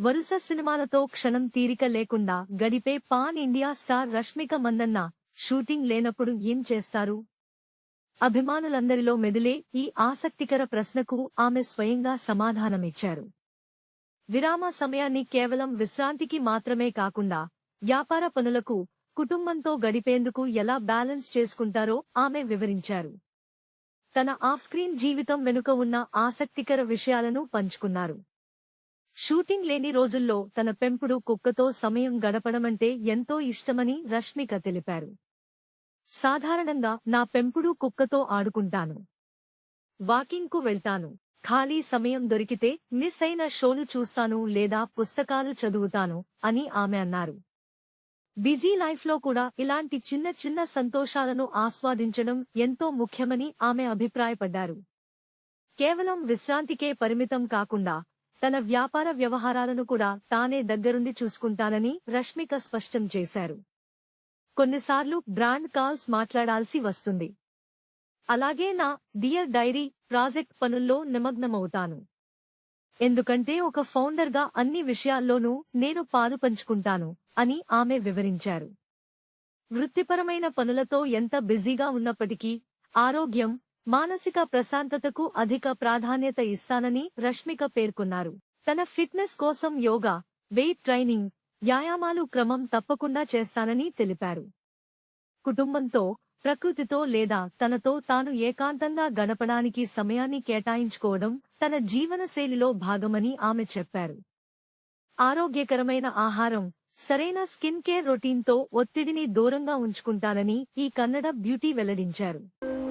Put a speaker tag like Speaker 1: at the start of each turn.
Speaker 1: వరుస సినిమాలతో క్షణం తీరిక లేకుండా గడిపే pan India star Rashmika Mandanna shooting లేనప్పుడు ఏం చేస్తారు? అభిమానులందరిలో మెదిలే ఈ ఆసక్తికర ప్రశ్నకు ఆమె స్వయంగా సమాధానమిచ్చారు. విరామ సమయాన్ని కేవలం విశ్రాంతికి మాత్రమే కాకుండా వ్యాపార పనులకు కుటుంబంతో గడిపేందుకు ఎలా బ్యాలెన్స్ చేసుకుంటారో ఆమె వివరించారు. తన ఆఫ్ స్క్రీన్ జీవితం వెనుక ఉన్న ఆసక్తికర విషయాలను పంచుకున్నారు. షూటింగ్ లేని రోజుల్లో తన పెంపుడు కుక్కతో సమయం గడపడమంటే ఎంతో ఇష్టమని రష్మిక తెలిపారు. సాధారణంగా నా పెంపుడు కుక్కతో ఆడుకుంటాను. వాకింగ్కు వెళ్తాను. ఖాళీ సమయం దొరికితే మిస్ అయిన షోలు చూస్తాను లేదా పుస్తకాలు చదువుతాను అని ఆమె అన్నారు. బిజీ లైఫ్లో కూడా ఇలాంటి చిన్న చిన్న సంతోషాలను ఆస్వాదించడం ఎంతో ముఖ్యమని ఆమె అభిప్రాయపడ్డారు. కేవలం విశ్రాంతికే పరిమితం కాకుండా తన వ్యాపార వ్యవహారాలను కూడా తానే దగ్గరుండి చూసుకుంటానని రష్మిక స్పష్టం చేశారు. కొన్నిసార్లు బ్రాండ్ కాల్స్ మాట్లాడాల్సి వస్తుంది. అలాగే నా డియర్ డైరీ ప్రాజెక్ట్ పనుల్లో నిమగ్నమవుతాను. ఎందుకంటే ఒక ఫౌండర్గా అన్ని విషయాల్లోనూ నేను పాలు పంచుకుంటాను అని ఆమె వివరించారు. వృత్తిపరమైన పనులతో ఎంత బిజీగా ఉన్నప్పటికీ ఆరోగ్యం మానసిక ప్రశాంతతకు అధిక ప్రాధాన్యత ఇస్తానని రష్మిక పేర్కొన్నారు. తన ఫిట్నెస్ కోసం యోగా వెయిట్ ట్రైనింగ్ వ్యాయామాలు క్రమం తప్పకుండా చేస్తానని తెలిపారు. కుటుంబంతో ప్రకృతితో లేదా తనతో తాను ఏకాంతంగా గడపడానికి సమయాన్ని కేటాయించుకోవడం తన జీవనశైలిలో భాగమని ఆమె చెప్పారు. ఆరోగ్యకరమైన ఆహారం సరైన స్కిన్ కేర్ రొటీన్తో ఒత్తిడిని దూరంగా ఉంచుకుంటానని ఈ కన్నడ బ్యూటీ వెల్లడించారు.